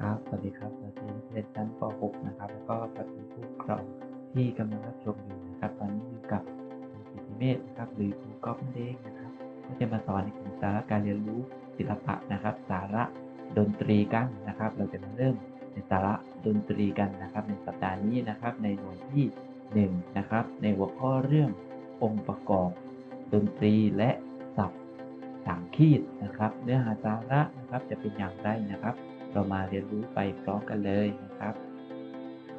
ครับ สวัสดีครับสวัสดีนักเรียนชั้นป .6 นะครับ แล้วก็สวัสดีผู้ปกครองที่กำลังรับชมอยู่นะครับ ตอนนี้อยู่กับครูกิติเมธนะครับ หรือครูก๊อฟนั่นเองนะครับ ก็จะมาสอนในกลุ่มสาระการเรียนรู้ศิลปะนะครับ สาระดนตรีกันนะครับ เราจะมาเริ่มในสาระดนตรีกันนะครับ ในสัปดาห์นี้นะครับ ในหน่วยที่1นะครับ ในหัวข้อเรื่ององค์ประกอบ ดนตรีและศัพท์สามขีดนะครับ เนื้อหาสาระนะครับจะเป็นอย่างไรนะครับ เรามาเรียนรู้ไปพร้อมกันเลยนะครับ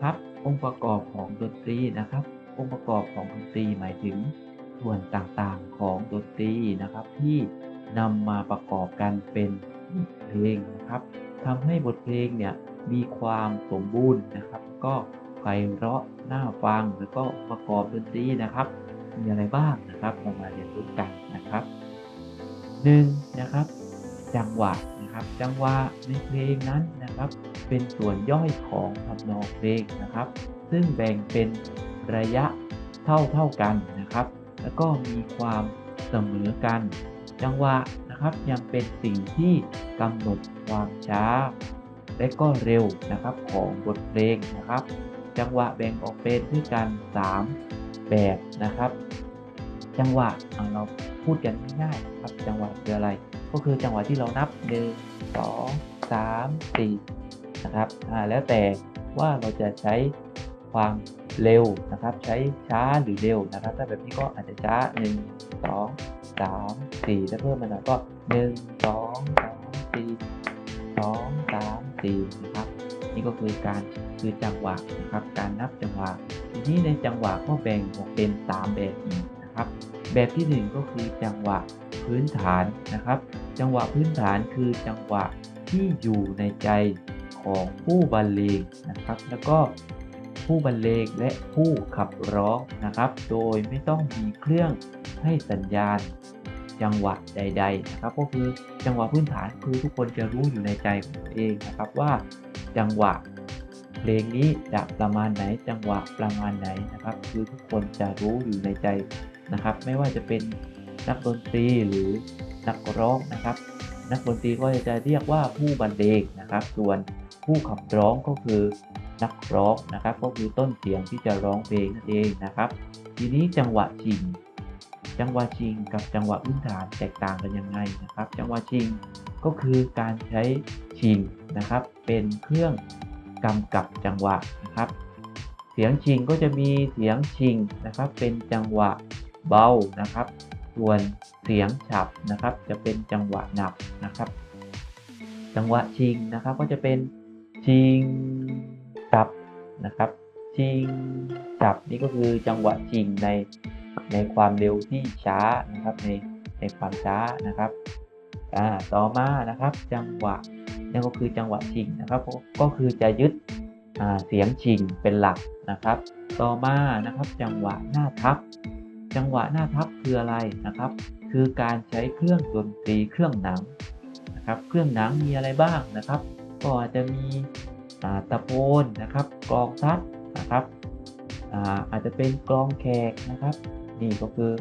ครับองค์ประกอบของดนตรีนะครับ องค์ประกอบของดนตรีหมายถึงส่วนต่างๆของดนตรีนะครับ ที่นำมาประกอบกันเป็นเพลงนะครับทำให้บทเพลงเนี่ยมีความสมบูรณ์นะครับ ก็ไพเราะน่าฟังแล้วก็ประกอบดนตรีนะครับ มีอะไรบ้างนะครับเรามาเรียนรู้กันนะครับหนึ่งนะครับ จังหวะนะครับ จังหวะในเพลงนั้นนะครับ เป็นส่วนย่อยของทำนองเพลงนะครับ ซึ่งแบ่งเป็นระยะเท่าเท่ากันนะครับ แล้วก็มีความเสมอกัน จังหวะนะครับยังเป็นสิ่งที่กำหนดความช้า และก็เร็วนะครับของบทเพลงนะครับ จังหวะแบ่งออกเป็นด้วยกัน 3 แบบนะครับ จังหวะเอาเราพูดกันง่ายๆนะครับจังหวะคืออะไร ก็คือจังหวะที่เรานับ 1 2 3 4นะครับแล้วแต่ว่าเราจะใช้ความเร็วนะครับ ใช้ช้าหรือเร็วนะครับ ถ้าแบบนี้ก็อาจจะช้า 1 2 3 4ถ้าเพิ่มมาหน่อยก็ 1 2 3 4 2 3 4นะครับนี่ก็คือการคือจังหวะนะครับ การนับจังหวะ ทีนี้ในจังหวะก็แบ่งออกเป็น 3 แบบอีกนะครับ แบบที่ 1 ก็คือจังหวะพื้นฐานนะครับ จังหวะพื้นฐานคือจังหวะที่อยู่ในใจของผู้บรรเลงนะครับ แล้วก็ผู้บรรเลงและผู้ขับร้องนะครับ โดยไม่ต้องมีเครื่องให้สัญญาณจังหวะใด ๆ นะครับ ก็คือจังหวะพื้นฐานคือทุกคนจะรู้อยู่ในใจของตัวเองนะครับว่าจังหวะเพลงนี้จะประมาณไหนจังหวะประมาณไหนนะครับ คือทุกคนจะรู้อยู่ในใจนะครับ ไม่ว่าจะเป็นนักดนตรีหรือ นักร้องนะครับ นักดนตรีก็จะเรียกว่าผู้บรรเลงนะครับ ส่วนผู้ขับร้องก็คือนักร้องนะครับ ก็คือต้นเสียงที่จะร้องเพลงนั่นเองนะครับ ทีนี้จังหวะชิง จังหวะชิงกับจังหวะพื้นฐานแตกต่างกันยังไงนะครับ จังหวะชิงก็คือการใช้ชิงนะครับ เป็นเครื่องกำกับจังหวะนะครับ เสียงชิงก็จะมีเสียงชิงนะครับ เป็นจังหวะเบานะครับ ส่วนเสียงฉับนะครับ จะเป็นจังหวะหนับนะครับ จังหวะชิงนะครับก็จะเป็นชิงจับนะครับ ชิงจับนี่ก็คือจังหวะชิงในในความเร็วที่ช้านะครับในในความช้านะครับอ่าต่อมานะครับจังหวะนั่นก็คือจังหวะชิงนะครับก็ก็คือจะยึดอ่าเสียงชิงเป็นหลักนะครับ ต่อมานะครับจังหวะหน้าทับ จังหวะหน้าทับคืออะไรนะครับ คือการใช้เครื่องดนตรีเครื่องหนังนะครับ เครื่องหนังมีอะไรบ้างนะครับ ก็อาจจะมีตะโพนนะครับกลองทัดนะครับอาอาจจะเป็นกลองแขกนะครับ นี่ก็คือ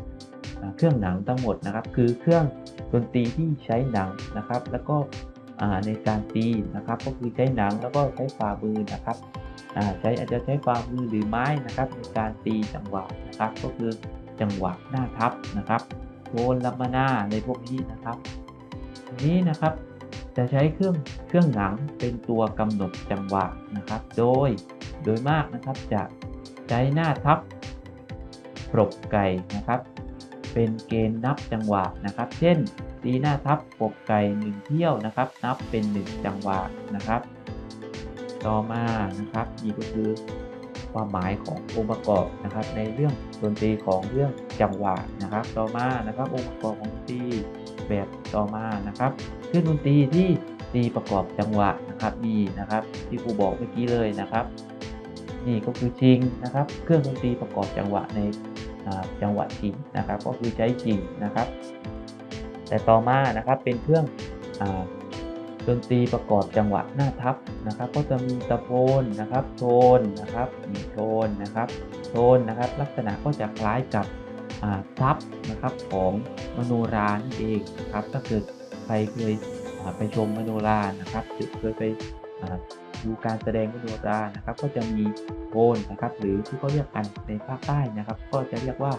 เครื่องหนังทั้งหมดนะครับ คือเครื่องดนตรีที่ใช้หนังนะครับ แล้วก็ในการตีนะครับ ก็คือใช้หนังแล้วก็ใช้ฝ่ามือนะครับอาใช้อาจจะใช้ฝ่ามือหรือไม้นะครับ ในการตีจังหวะนะครับ ก็คือ จังหวะหน้าทับนะครับโทนลัมมานาในพวกนี้นะครับทีนี้นะครับจะใช้เครื่องเครื่องหนังเป็นตัวกำหนดจังหวะนะครับ โดยโดยมากนะครับจะใช้หน้าทับปรบไก่นะครับ เป็นเกณฑ์นับจังหวะนะครับ เช่นตีหน้าทับปรบไก่หนึ่งเที่ยวนะครับ นับเป็นหนึ่งจังหวะนะครับ ต่อมานะครับนี่ก็คือ ความหมายขององค์ประกอบนะครับ ในเรื่องดนตรีของเรื่องจังหวะนะครับ ต่อมานะครับองค์ประกอบของดนตรีแบบต่อมานะครับเครื่องดนตรีที่ตีประกอบจังหวะนะครับมีนะครับที่ครูบอกเมื่อกี้เลยนะครับ นี่ก็คือชิงนะครับ เครื่องดนตรีประกอบจังหวะในจังหวะชิงนะครับ ก็คือใช้ชิงนะครับ แต่ต่อมานะครับเป็นเครื่องอ ดนตรีประกอบจังหวะหน้าทับนะครับ ก็จะมีตะโพนนะครับ โทนนะครับมีโทนนะครับ โทนนะครับ ลักษณะก็จะคล้ายกับทับนะครับของมโนรานั่นเองนะครับ ถ้าเกิดใครเคยไปชมมโนรานะครับหรือเคยไปดูการแสดงมโนรานะครับ ก็จะมีโกนนะครับ หรือที่เขาเรียกกันในภาคใต้นะครับ ก็จะเรียกว่า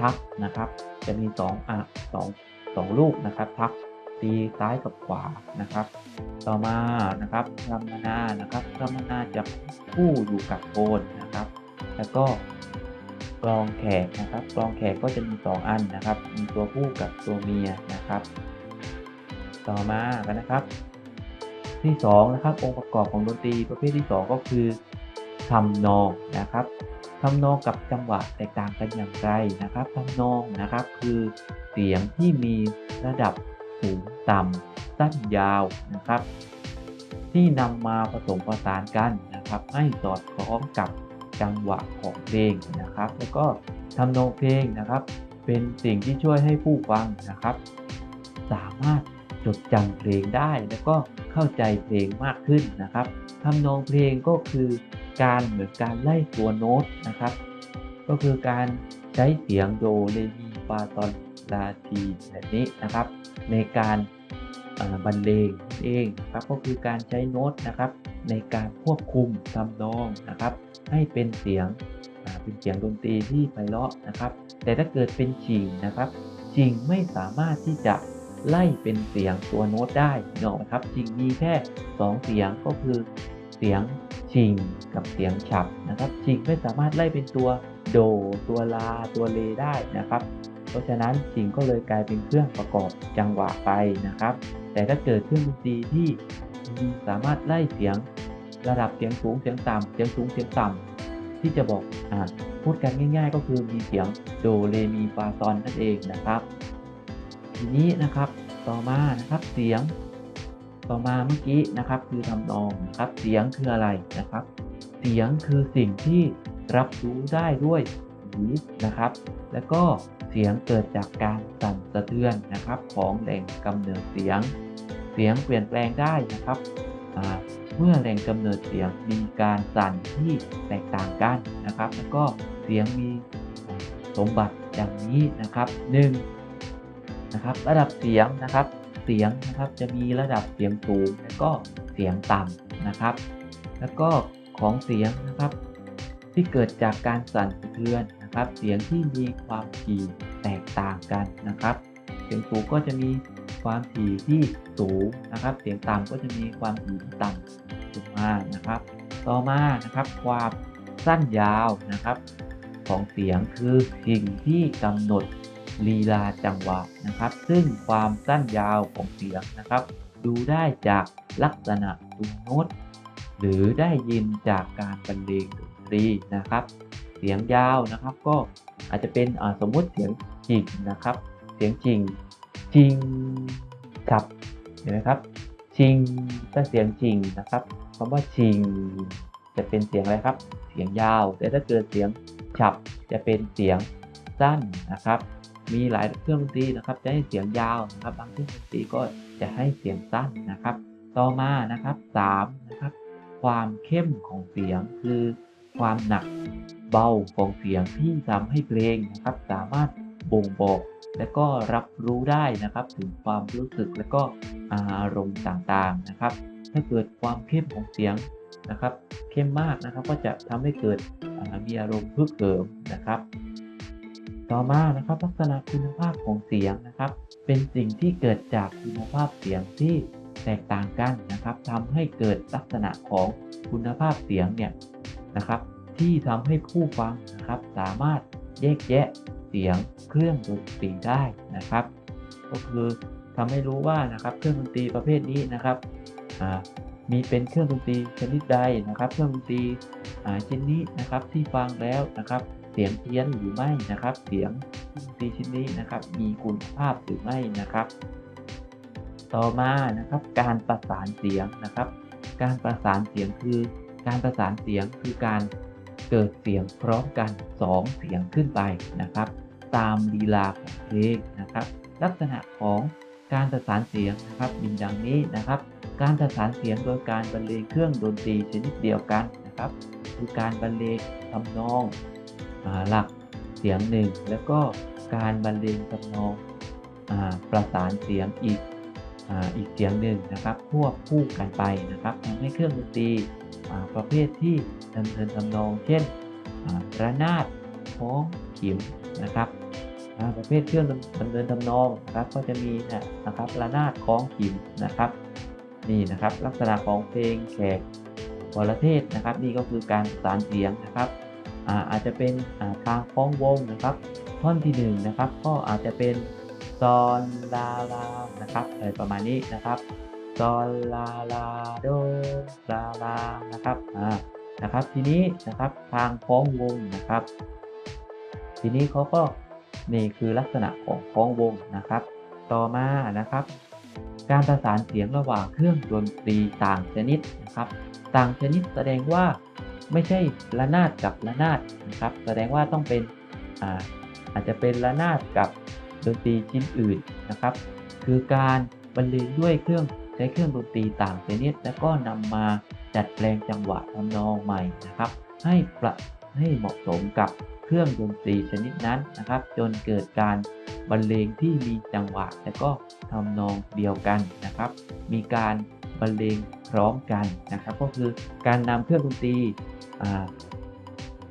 ทักนะครับ จะมีสองอะสองสองลูกนะครับทัก ตีซ้ายกับขวานะครับ ต่อมานะครับรำมนานะครับรำมนาจะคู่อยู่กับโกนนะครับ แล้วก็กลองแขกนะครับกลองแขกก็จะมี 2 อันนะครับ มีตัวผู้กับตัวเมียนะครับ ต่อมากันนะครับ ที่2นะครับองค์ประกอบของดนตรีประเภทที่ 2 ก็คือทำนองนะครับทำนองกับจังหวะแตกต่างกันอย่างไรนะครับทำนองนะครับ คือเสียงที่มีระดับ สูงต่ำสั้นยาวนะครับ ที่นำมาผสมผสานกันนะครับ ให้สอดคล้องกับจังหวะของเพลงนะครับ แล้วก็ทำนองเพลงนะครับ เป็นสิ่งที่ช่วยให้ผู้ฟังนะครับ สามารถจดจำเพลงได้ แล้วก็เข้าใจเพลงมากขึ้นนะครับทำนองเพลงก็คือการเหมือนการไล่ตัวโน้ตนะครับ ก็คือการใช้เสียงโดเรมีฟาซอล ลาทีแบบนี้นะครับ ในการบรรเลงนั่นเองครับก็คือการใช้โน้ตนะครับ ในการควบคุมทำนองนะครับ ให้เป็นเสียงเป็นเสียงดนตรีที่ไพเราะนะครับ แต่ถ้าเกิดเป็นชิงนะครับชิงไม่สามารถที่จะไล่เป็นเสียงตัวโน้ตได้เนกอะครับชิงมีแค่ 2 เสียงก็คือเสียงชิงกับเสียงฉับนะครับชิงไม่สามารถไล่เป็นตัวโด ตัวลา ตัวเลได้นะครับ เพราะฉะนั้นชิงก็เลยกลายเป็นเครื่องประกอบจังหวะไปนะครับ แต่ถ้าเกิดเครื่องดนตรีที่สามารถไล่เสียงระดับเสียงสูงเสียงต่ำเสียงสูงเสียงต่ำที่จะบอกอพูดกันง่ายๆ ก็คือมีเสียงโดเรมีฟาซอนนั่นเองนะครับ ทีนี้นะครับต่อมานะครับเสียง ต่อมาเมื่อกี้นะครับคือทำนองนะครับเสียงคืออะไรนะครับ เสียงคือสิ่งที่รับรู้ได้ด้วยหูนะครับ แล้วก็ เสียงเกิดจากการสั่นสะเทือนนะครับของแหล่งกำเนิดเสียง เสียงเปลี่ยนแปลงได้นะครับเมื่อแหล่งกำเนิดเสียงมีการสั่นที่แตกต่างกันนะครับ แล้วก็เสียงมีสมบัติอย่างนี้นะครับหนึ่งนะครับระดับเสียงนะครับ เสียงนะครับจะมีระดับเสียงสูงและก็เสียงต่ำนะครับ แล้วก็ของเสียงนะครับ ที่เกิดจากการสั่นสะเทือน นะครับ เสียงที่มีความถี่แตกต่างกันนะครับ เสียงสูงก็จะมีความถี่ที่สูงนะครับ เสียงต่ำก็จะมีความถี่ที่ต่ำลงมานะครับ ต่อมานะครับความสั้นยาวนะครับ ของเสียงคือสิ่งที่กำหนดลีลาจังหวะนะครับ ซึ่งความสั้นยาวของเสียงนะครับ ดูได้จากลักษณะตัวโน้ตหรือได้ยินจากการบรรเลงดนตรีนะครับ เสียงยาวนะครับ ก็อาจจะเป็นสมมุติเสียงจริงนะครับ เสียงจริงจริงครับเห็นไหมครับชิงถ้าเสียงจริงนะครับคำว่าชิง จะเป็นเสียงอะไรครับ เสียงยาว แต่ถ้าเกิดเสียงฉับจะเป็นเสียงสั้นนะครับ มีหลายเครื่องดนตรีนะครับ จะให้เสียงยาวนะครับ บางเครื่องดนตรีก็จะให้เสียงสั้นนะครับ ต่อมานะครับสามนะครับ ความเข้มของเสียงคือความหนัก เบาของเสียงที่ทำให้เพลงนะครับ สามารถบ่งบอก และก็รับรู้ได้นะครับ ถึงความรู้สึกและก็อารมณ์ต่างๆนะครับ ถ้าเกิดความเข้มของเสียงนะครับ เข้มมากนะครับ ก็จะทำให้เกิดมีอารมณ์พึกเหิมนะครับต่อมานะครับลักษณะคุณภาพของเสียงนะครับ เป็นสิ่งที่เกิดจากคุณภาพเสียงที่แตกต่างกันนะครับทำให้เกิดลักษณะของคุณภาพเสียงเนี่ยนะครับ ที่ทำให้ผู้ฟังนะครับสามารถแยกแยะเสียงเครื่องดนตรีได้นะครับ ก็คือทำให้รู้ว่านะครับเครื่องดนตรีประเภทนี้นะครับมีเป็นเครื่องดนตรีชนิดใดนะครับ เครื่องดนตรีอ่าชิ้นนี้นะครับที่ฟังแล้วนะครับ เสียงเพี้ยนหรือไม่นะครับ เสียงดนตรีชิ้นนี้นะครับ มีคุณภาพหรือไม่นะครับ ต่อมานะครับการประสานเสียงนะครับ การประสานเสียงคือการประสานเสียงคือการ เกิดเสียงพร้อมกัน 2 เสียงขึ้นไปนะครับ ตามลีลาของเพลงนะครับ ลักษณะของการประสานเสียงนะครับมีดังนี้นะครับ การประสานเสียงโดยการบรรเลงเครื่องดนตรีชนิดเดียวกันนะครับคือการบรรเลงทำนองหลักเสียงหนึ่งแล้วก็การบรรเลงทำนองอประสานเสียงอีกอ,อีกเสียงหนึ่งนะครับควบคู่กันไปนะครับทำให้เครื่องดนตรี ประเภทที่ดำเนินทำนองเช่นระนาดพ้องขิมนะครับประเภทเครื่องดำเนินทำนองนะครับก็จะมีนะครับระนาดคล้องขิมนะครับนี่นะครับลักษณะของเพลงแขกวรเทศนะครับ นี่ก็คือการสานเสียงนะครับอาอาจจะเป็นอ่าทางคล้องวงนะครับ ท่อนที่หนึ่งนะครับก็อาจจะเป็นซอนลาลานะครับอะไรประมาณนี้นะครับ ซอนลาลาโดลาลานะครับอ่านะครับทีนี้นะครับทางคล้องวงนะครับ ทีนี้เขาก็นี่คือลักษณะของคล้องวงนะครับ ต่อมานะครับ การประสานเสียงระหว่างเครื่องดนตรีต่างชนิดนะครับ ต่างชนิดแสดงว่าไม่ใช่ระนาดกับระนาดนะครับ แสดงว่าต้องเป็นอ่าอาจจะเป็นระนาดกับดนตรีชิ้นอื่นนะครับ คือการบรรเลงด้วยเครื่อง ใช้เครื่องดนตรีต่างชนิด แล้วก็นำมาดัดแปลงจังหวะทำนองใหม่นะครับ ให้ประให้เหมาะสมกับเครื่องดนตรีชนิดนั้นนะครับ จนเกิดการบรรเลงที่มีจังหวะ และก็ทำนองเดียวกันนะครับ มีการบรรเลงพร้อมกันนะครับ ก็คือการนำเครื่องดนตรีอ่า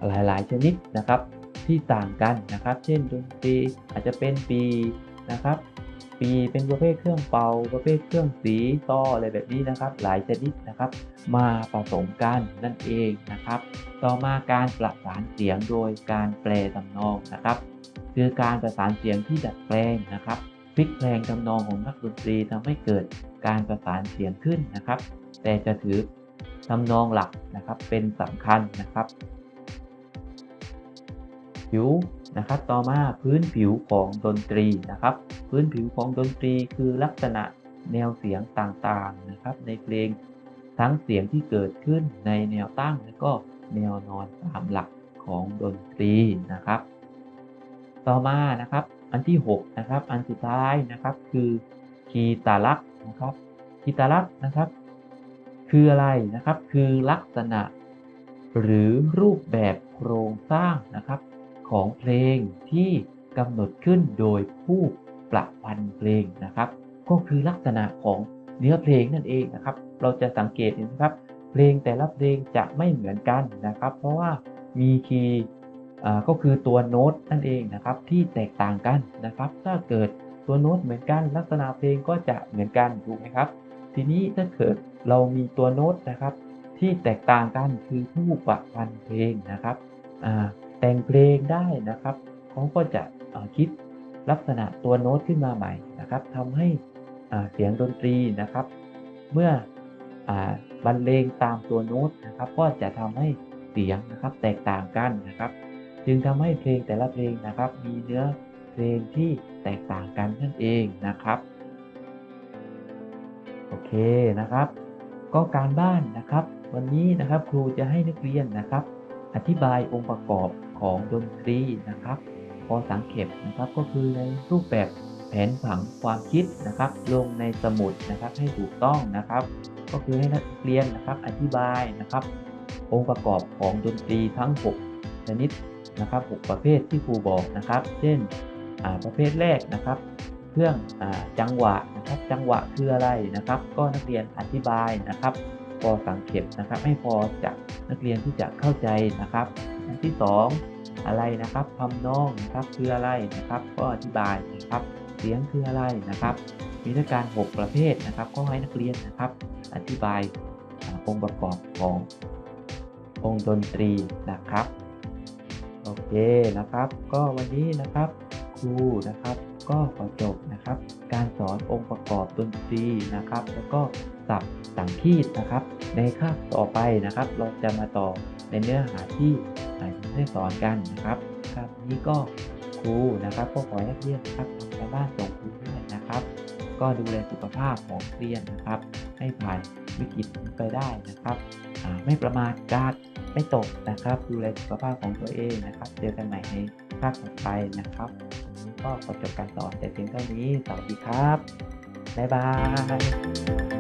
หลายๆ ชนิดนะครับที่ต่างกันนะครับ เช่นดนตรีอาจจะเป็นปีนะครับ ปีเป็นประเภทเครื่องเป่า ประเภทเครื่องสีต่ออะไรแบบนี้นะครับ หลายชนิดนะครับ มาผสมกันนั่นเองนะครับ ต่อมาการประสานเสียงโดยการแปลทำนองนะครับ คือการประสานเสียงที่ดัดแปลงนะครับพลิกแปลงทำนองของนักดนตรีทำให้เกิดการประสานเสียงขึ้นนะครับ แต่จะถือทำนองหลักนะครับเป็นสำคัญนะครับผิว นะครับต่อมาพื้นผิวของดนตรีนะครับ พื้นผิวของดนตรีคือลักษณะแนวเสียงต่างๆนะครับ ในเพลงทั้งเสียงที่เกิดขึ้นในแนวตั้งและก็แนวนอนตามหลักของดนตรีนะครับ ต่อมานะครับอันที่6นะครับอันสุดท้ายนะครับคือคีตาลักษ์นะครับคีตาลักษ์นะครับ คืออะไรนะครับคือลักษณะ หรือรูปแบบโครงสร้างนะครับ ของเพลงที่กำหนดขึ้นโดยผู้ประพันธ์เพลงนะครับ ก็คือลักษณะของเนื้อเพลงนั่นเองนะครับ เราจะสังเกตเห็นครับ เพลงแต่ละเพลงจะไม่เหมือนกันนะครับ เพราะว่ามีคีย์ก็คือตัวโน้ตนั่นเองนะครับที่แตกต่างกันนะครับ ถ้าเกิดตัวโน้ตเหมือนกัน ลักษณะเพลงก็จะเหมือนกันถูกไหมครับ ทีนี้ถ้าเกิดเรามีตัวโน้ตนะครับ ที่แตกต่างกันคือผู้ประพันธ์เพลงนะครับอ่า แต่งเพลงได้นะครับเขาก็จะคิดลักษณะตัวโน้ตขึ้นมาใหม่นะครับทำให้เสียงดนตรีนะครับ เมื่ออบรรเลงตามตัวโน้ตนะครับ ก็จะทำให้เสียงนะครับแตกต่างกันนะครับ จึงทำให้เพลงแต่ละเพลงนะครับ มีเนื้อเพลงที่แตกต่างกันนั่นเองนะครับโอเคนะครับ ก็การบ้านนะครับ วันนี้นะครับครูจะให้นักเรียนนะครับ อธิบายองค์ประกอบ ของดนตรีนะครับพอสังเขปนะครับก็คือในรูปแบบแผนผังความคิดนะครับ ลงในสมุดนะครับให้ถูกต้องนะครับ ก็คือให้นักเรียนนะครับอธิบายนะครับ องค์ประกอบของดนตรีทั้ง 6 ชนิดนะครับ 6 ประเภทที่ครูบอกนะครับ เช่นประเภทแรกนะครับเครื่องอจังหวะนะครับ จังหวะคืออะไรนะครับ ก็นักเรียนอธิบายนะครับ พอสังเกตนะครับให้พอจะนักเรียนที่จะเข้าใจนะครับอันที่ 2 อะไรนะครับทำนองนะครับคืออะไรนะครับ ก็อธิบายนะครับ เสียงคืออะไรนะครับ มีด้วยการ 6 ประเภทนะครับก็ให้นักเรียนนะครับ อธิบายองค์ประกอบขององค์ดนตรีนะครับโอเคนะครับ ก็วันนี้นะครับครูนะครับก็ขอจบนะครับ การสอนองค์ประกอบดนตรีนะครับ แล้วก็ ศัพท์สังคีตนะครับ ในคาบต่อไปนะครับ เราจะมาต่อในเนื้อหาที่อาจจะได้สอนกันนะครับครับนี้ก็ครูนะครับก็ขอให้นักเรียนนครับทำการบ้านส่งครูด้วยนะครับ ก็ดูแลสุขภาพของเรียนนะครับ ให้ผ่านวิกฤตไปได้นะครับไม่ประมาทกาดไม่ตกนะครับ ดูแลสุขภาพของตัวเองนะครับ เจอกันใหม่ในคาบต่อไปนะครับนี่ก็ขอจบการสอนแต่เพียงเท่านี้สวัสดีครับบ๊ายบาย